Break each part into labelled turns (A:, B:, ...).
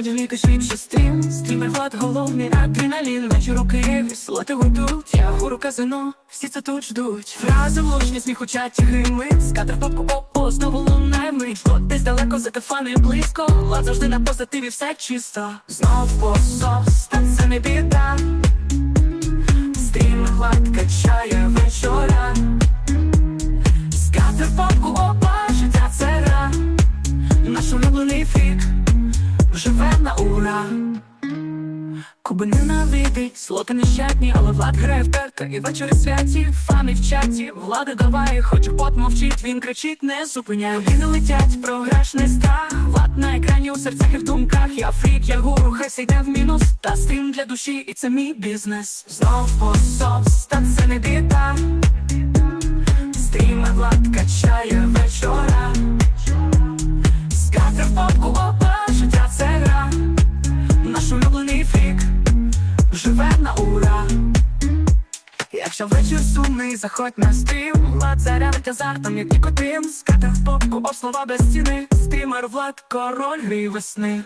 A: тільки швидше стрім. Стрімер влад головний адреналін. Вечір у Києві, гудуть Я гуру казино, всі це тут ждуть. Фрази влучні, сміх у чаті грими Скатер топку опо, знову лунає мить. От десь далеко за кафани близько. Влад завжди на позитиві, все чисто. Знов посос, та це не біда. Стрім влад качає вечора. Скатер попку опа, життя це ра. Наш улюблений фік ура. Куби ненавидить, слоти нещадні, але влад грає вперто І вечори святі, фани в чаті. Влада давай, хоч пот мовчить, він кричить, не зупиняй. Вони летять, програш не страх. Влад на екрані у серцях і в думках. Я фрік, я гуру, хай все йде в мінус. Та стрім для душі, і це мій бізнес. Знов посос, та це не біда живе на ура. Якщо вечір сумний, заходь на стрім. Влад зарядить азартом, як нікотин Скатер в попку, об слова без стіни. Стрімер Влад, король весни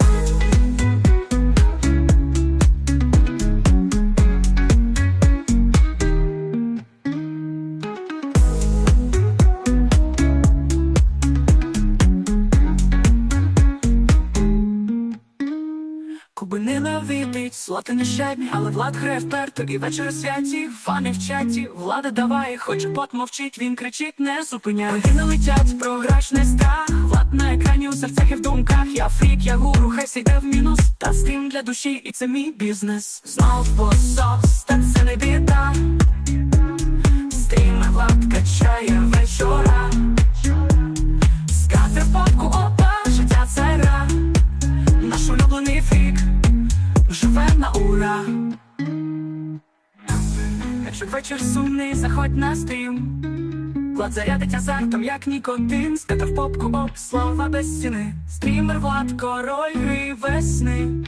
A: Куби ненавидить, слоти нещадні, але влад грає вперто і вечори святі, фани в чаті, влада давай, хоч пот мовчить, він кричить, не зупиняй. Години летять, програш не страх, влад на екрані у серцях і в думках. Я фрік, я гуру, хай все йде в мінус. Та стрім для душі, і це мій бізнес. Знов посос, та це не біда. Стріми влад качає вечора. Скатер попку, опа, життя це. Наш улюблений фрік живе на ура. Якщо вечір сумний, заходь на стрім. Влад зарядить азартом, як нікотин Скатав попку об слова без стіни Стрімер Влад, король гри весни